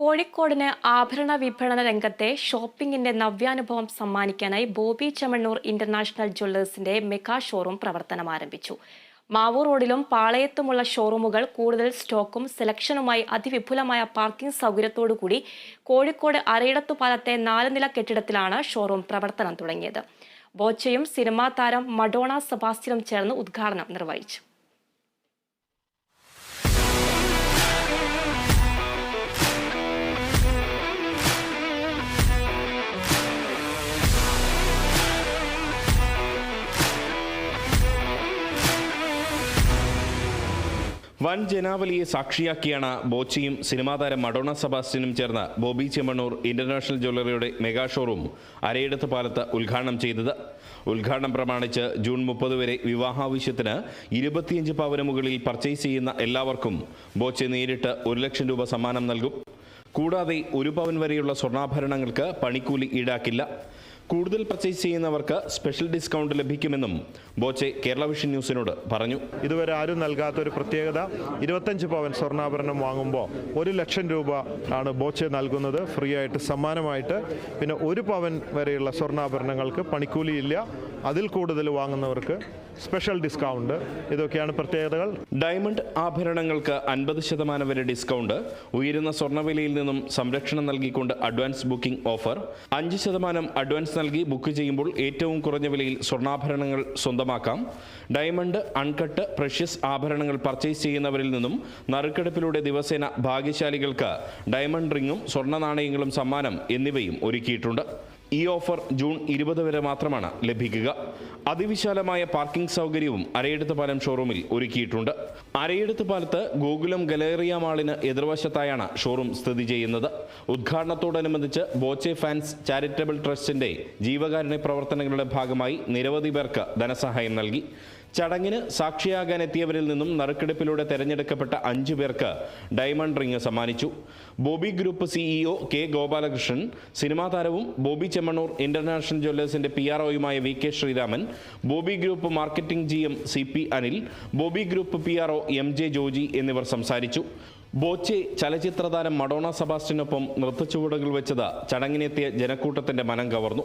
കോഴിക്കോടിന് ആഭരണ വിപണന രംഗത്തെ ഷോപ്പിംഗിന്റെ നവ്യാനുഭവം സമ്മാനിക്കാനായി ബോബി ചെമ്മണ്ണൂർ ഇന്റർനാഷണൽ ജ്വല്ലേഴ്സിന്റെ മെഗാ ഷോറൂം പ്രവർത്തനം ആരംഭിച്ചു. മാവൂർ റോഡിലും പാളയത്തുമുള്ള ഷോറൂമുകൾ കൂടുതൽ സ്റ്റോക്കും സെലക്ഷനുമായി അതിവിപുലമായ പാർക്കിംഗ് സൗകര്യത്തോടുകൂടി കോഴിക്കോട് അരയിടത്തുപാലത്തെ നാല് നില കെട്ടിടത്തിലാണ് ഷോറൂം പ്രവർത്തനം തുടങ്ങിയത്. ബോച്ചയും സിനിമാ താരം മഡോണ സെബാസ്റ്റ്യനും ചേർന്ന് ഉദ്ഘാടനം നിർവഹിച്ചു. വൻ ജനാവലിയെ സാക്ഷിയാക്കിയാണ് ബോച്ചിയും സിനിമാ താരം മഡോണ സെബാസ്റ്റ്യനും ചേർന്ന് ബോബി ചെമ്മണ്ണൂർ ഇന്റർനാഷണൽ ജ്വല്ലറിയുടെ മെഗാ ഷോറൂം അരയിടത്ത് പാലത്ത് ഉദ്ഘാടനം ചെയ്തത്. ഉദ്ഘാടനം പ്രമാണിച്ച് ജൂൺ മുപ്പത് വരെ വിവാഹാവശ്യത്തിന് ഇരുപത്തിയഞ്ച് പവന് മുകളിൽ പർച്ചേസ് ചെയ്യുന്ന എല്ലാവർക്കും ബോച്ചെ നേരിട്ട് ഒരു ലക്ഷം രൂപ സമ്മാനം നൽകും. കൂടാതെ ഒരു പവൻ വരെയുള്ള സ്വർണാഭരണങ്ങൾക്ക് പണിക്കൂലി ഈടാക്കില്ല. കൂടുതൽ പർച്ചേസ് ചെയ്യുന്നവർക്ക് സ്പെഷ്യൽ ഡിസ്കൗണ്ട് ലഭിക്കുമെന്നും ബോച്ചെ കേരള വിഷൻ ന്യൂസിനോട് പറഞ്ഞു. ഇതുവരെ ആരും നൽകാത്ത ഒരു പ്രത്യേകത ഇരുപത്തഞ്ച് പവൻ സ്വർണാഭരണം വാങ്ങുമ്പോൾ ഒരു ലക്ഷം രൂപ ആണ് ബോച്ചെ നൽകുന്നത്. ഫ്രീ ആയിട്ട് സമ്മാനമായിട്ട്. പിന്നെ ഒരു പവൻ വരെയുള്ള സ്വർണാഭരണങ്ങൾക്ക് പണിക്കൂലിയില്ല. അതിൽ കൂടുതൽ വാങ്ങുന്നവർക്ക് സ്പെഷ്യൽ ഡിസ്കൗണ്ട് ഇതൊക്കെയാണ് പ്രത്യേകതകൾ. ഡയമണ്ട് ആഭരണങ്ങൾക്ക് അൻപത് ശതമാനം വരെ ഡിസ്കൗണ്ട് ഉയരുന്ന സ്വർണവിലയിൽ നിന്നും സംരക്ഷണം നൽകിക്കൊണ്ട് അഡ്വാൻസ് ബുക്കിംഗ് ഓഫർ അഞ്ച് ശതമാനം അഡ്വാൻസ് നൽകി ബുക്ക് ചെയ്യുമ്പോൾ ഏറ്റവും കുറഞ്ഞ വിലയിൽ സ്വർണാഭരണങ്ങൾ സ്വന്തമാക്കാം. ഡയമണ്ട് അൺകട്ട് പ്രഷ്യസ് ആഭരണങ്ങൾ പർച്ചേസ് ചെയ്യുന്നവരിൽ നിന്നും നറുക്കെടുപ്പിലൂടെ ദിവസേന ഭാഗ്യശാലികൾക്ക് ഡയമണ്ട് റിങ്ങും സ്വർണ നാണയങ്ങളും സമ്മാനം എന്നിവയും ഒരുക്കിയിട്ടുണ്ട്. ഈ ഓഫർ ജൂൺ ഇരുപത് വരെ മാത്രമാണ് ലഭിക്കുക. അതിവിശാലമായ പാർക്കിംഗ് സൗകര്യവും അരയെടുത്ത് പാലം ഷോറൂമിൽ ഒരുക്കിയിട്ടുണ്ട്. അരയെടുത്ത് പാലത്ത് ഗോകുലം ഗലേറിയ മാളിന് എതിർവശത്തായാണ് ഷോറൂം സ്ഥിതി ചെയ്യുന്നത്. ഉദ്ഘാടനത്തോടനുബന്ധിച്ച് ബോച്ചെ ഫാൻസ് ചാരിറ്റബിൾ ട്രസ്റ്റിന്റെ ജീവകാരുണ്യ പ്രവർത്തനങ്ങളുടെ ഭാഗമായി നിരവധി പേർക്ക് ധനസഹായം നൽകി. ചടങ്ങിന് സാക്ഷിയാകാൻ എത്തിയവരിൽ നിന്നും നറുക്കെടുപ്പിലൂടെ തെരഞ്ഞെടുക്കപ്പെട്ട അഞ്ചു പേർക്ക് ഡയമണ്ട് റിംഗ് സമ്മാനിച്ചു. Boby group CEO K Gopalakrishnan cinema താരവും ബോബി ചെമ്മണൂർ ഇന്റർനാഷണൽ ജ്വല്ലേഴ്സിന്റെ P R ഒയുമായ V K Sreeraman Boby group marketing G M C P Anil Boby group P R O M J Joji എന്നിവർ സംസാരിച്ചു. ബോച്ചെ ചലച്ചിത്ര താരം മഡോണ സബാസ്റ്റിനൊപ്പം നൃത്തച്ചുവടുകൾ വെച്ചത് ചടങ്ങിനെത്തിയ ജനക്കൂട്ടത്തിന്റെ മനം കവർന്നു.